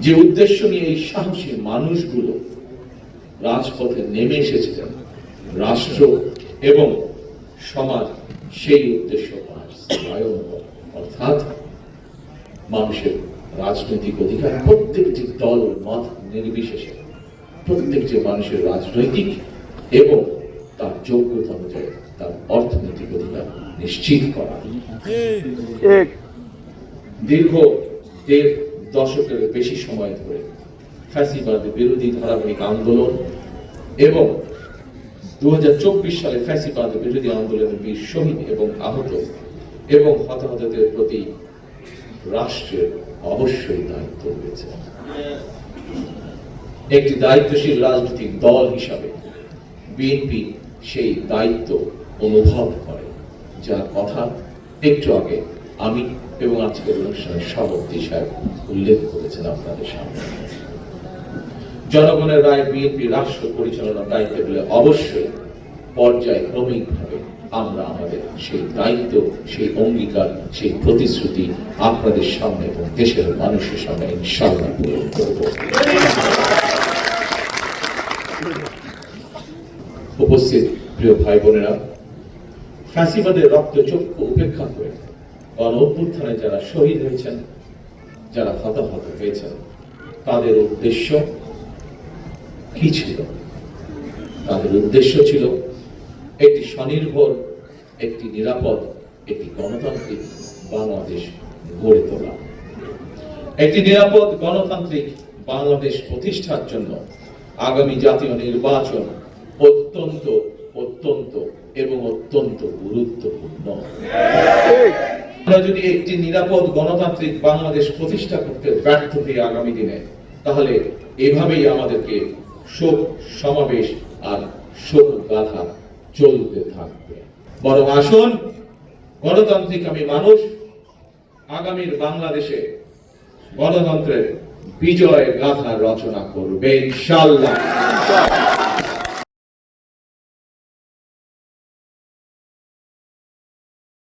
যে উদ্দেশ্য নিয়ে এই সাহসী মানুষগুলো রাজপথে নেমে এসেছিলেন রাষ্ট্র এবং সমাজ সেই উদ্দেশ্য অর্থাৎ মানুষের রাজনৈতিক অধিকার প্রত্যেকটি দল মত নির্বিশেষে প্রত্যেকটি মানুষের রাজনৈতিক এবং তার যোগ্যতা অনুযায়ী তার অর্থনৈতিক অধিকার নিশ্চিত করা। দীর্ঘ দেড় দশকের বেশি সময় ধরে ফ্যাসিবাদ বিরোধী ধারাবাহিক আন্দোলন এবং দুই হাজার চব্বিশ সালে ফ্যাসিবাদ বিরোধী আন্দোলনের বীর শহীদ এবং আহত এবং হতাহতদের প্রতি রাষ্ট্রের অবশ্যই দায়িত্ব রয়েছে। একটি দায়িত্বশীল রাজনৈতিক দল হিসাবে বিএনপি সেই দায়িত্ব অনুভব করে। যার কথা একটু আগে আমি এবং আজকের অনুষ্ঠানের সভাপতি সাহেব উল্লেখ করেছেন আপনাদের সামনে। জনগণের রায়, বিএনপি রাষ্ট্র পরিচালনার দায়িত্ব বলে অবশ্যই পর্যায়ক্রমিকভাবে আমরা আমাদের সেই দায়িত্ব, সেই অঙ্গীকার, সেই প্রতিশ্রুতি আপনাদের সামনে এবং দেশের মানুষের সামনে ইনশাল্লাহ পূরণ করব। উপস্থিত প্রিয় ভাই বোনেরা ফ্যাসিবাদের রক্তচক্ষু উপেক্ষা করে গণ অভ্যুত্থানে যারা শহীদ হয়েছেন, যারা হতাহত হয়েছেন, তাদের উদ্দেশ্য কি ছিল? তাদের উদ্দেশ্য ছিল একটি স্বনির্ভর, একটি নিরাপদ, একটি গণতান্ত্রিক বাংলাদেশ গড়ে তোলা। একটি নিরাপদ গণতান্ত্রিক বাংলাদেশ প্রতিষ্ঠার জন্য আগামী জাতীয় নির্বাচন অত্যন্ত অত্যন্ত এবং অত্যন্ত গুরুত্বপূর্ণ। আমরা যদি একটি নিরাপদ গণতান্ত্রিক বাংলাদেশ প্রতিষ্ঠা করতে ব্যর্থ হই আগামী দিনে, তাহলে এভাবেই আমাদেরকে শোক সমাবেশ আর শোক গাথা চলতে থাকবে। বরং আসুন, গণতান্ত্রিক আমি মানুষ, আগামীর বাংলাদেশে গণতন্ত্রের বিজয় গাথা রচনা করবে ইনশাল্লাহ